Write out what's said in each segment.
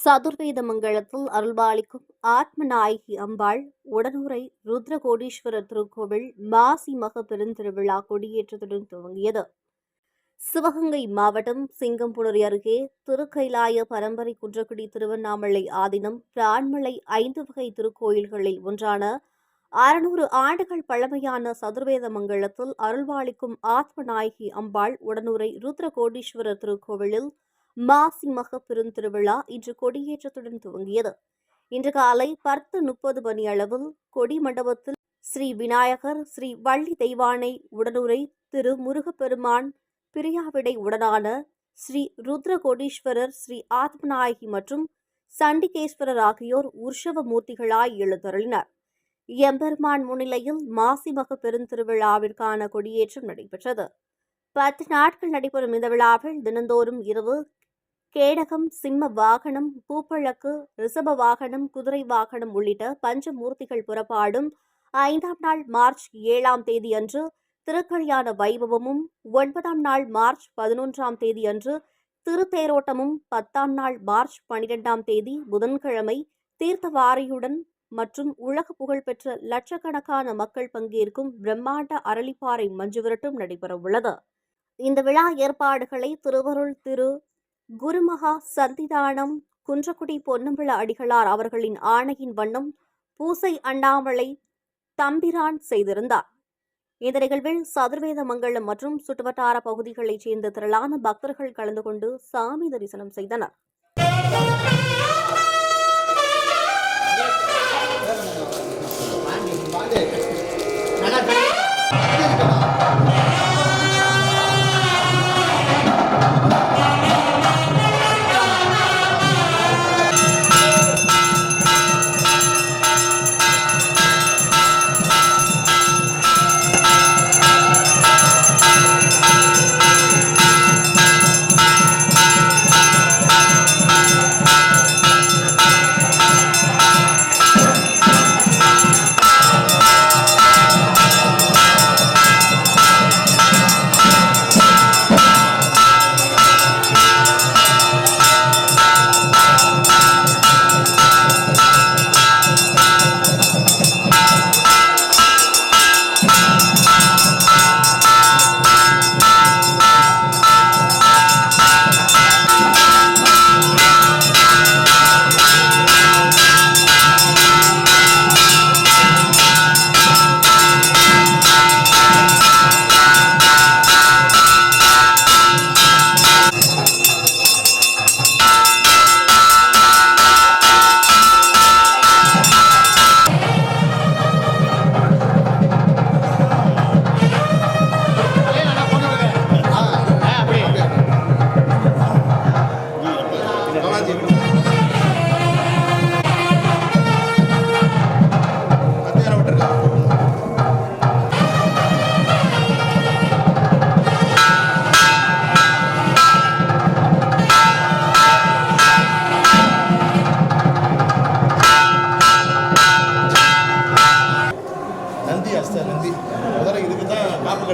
சதுர்வேத மங்களத்தில் அருள்பாலிக்கும் ஆத்மநாயகி அம்பாள் உடனுரை ருத்ரகோடீஸ்வரர் திருக்கோவில் மாசி மக பெருந்திருவிழா கொடியேற்றத்துடன் துவங்கியது. சிவகங்கை மாவட்டம் சிங்கம்புணரி அருகே திருக்கைலாய பரம்பரை குன்றக்குடி திருவண்ணாமலை ஆதீனம் பிரான்மலை ஐந்து வகை திருக்கோயில்களில் ஒன்றான அறுநூறு ஆண்டுகள் பழமையான சதுர்வேத மங்களத்தில் அருள்வாளிக்கும் ஆத்மநாயகி அம்பாள் உடனுரை ருத்ரகோடீஸ்வரர் திருக்கோவிலில் மாசி மக பெருந்திருவிழா இன்று கொடியேற்றத்துடன் துவங்கியது. இன்று காலை பத்து முப்பது மணி அளவில் கொடி மண்டபத்தில் ஸ்ரீ விநாயகர் ஸ்ரீ வள்ளி தெய்வானை உடனுரை திரு முருகப்பெருமான் பிரியாவிடை உடனான ஸ்ரீ ருத்ரகோடீஸ்வரர் ஸ்ரீ ஆத்மநாயகி மற்றும் சண்டிகேஸ்வரர் ஆகியோர் உற்சவ மூர்த்திகளாய் எழுந்தருளினர். எம்பெருமான் முன்னிலையில் மாசிமக பெருந்திருவிழாவிற்கான கொடியேற்றம் நடைபெற்றது. பத்து நாட்கள் நடைபெறும் இந்த விழாவில் தினந்தோறும் இரவு கேடகம் சிம்ம வாகனம் பூப்பழக்கு ரிஷப வாகனம் குதிரை வாகனம் உள்ளிட்ட பஞ்சமூர்த்திகள் புறப்பாடும் ஐந்தாம் நாள் மார்ச் ஏழாம் தேதி அன்று திருக்கல்யாண வைபவமும் ஒன்பதாம் நாள் மார்ச் பதினொன்றாம் தேதி அன்று திருத்தேரோட்டமும் பத்தாம் நாள் மார்ச் பனிரெண்டாம் தேதி புதன்கிழமை தீர்த்தவாரியுடன் மற்றும் உலக புகழ்பெற்ற லட்சக்கணக்கான மக்கள் பங்கேற்கும் பிரம்மாண்ட அரளிப்பாறை மஞ்சுவிரட்டும் நடைபெறவுள்ளது. இந்த விழா ஏற்பாடுகளை திருவருள் திரு. குருமகா சந்திதானம் குன்றக்குடி பொன்னம்பிள அடிகளார் அவர்களின் ஆணையின் வண்ணம் பூசை அண்ணாமலை தம்பிரான் செய்திருந்தார். இந்த நிகழ்வில் சதுர்வேத மங்கலம் மற்றும் சுற்றுவட்டார பகுதிகளைச் சேர்ந்த திரளான பக்தர்கள் கலந்து கொண்டு சாமி தரிசனம் செய்தனர்.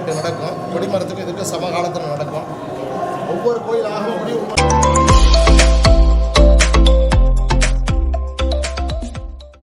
தான் நடக்கும் கொடிமரத்துக்கு இதுக்கு சமகாலத்தில் நடக்கும். ஒவ்வொரு கோயிலாகவும்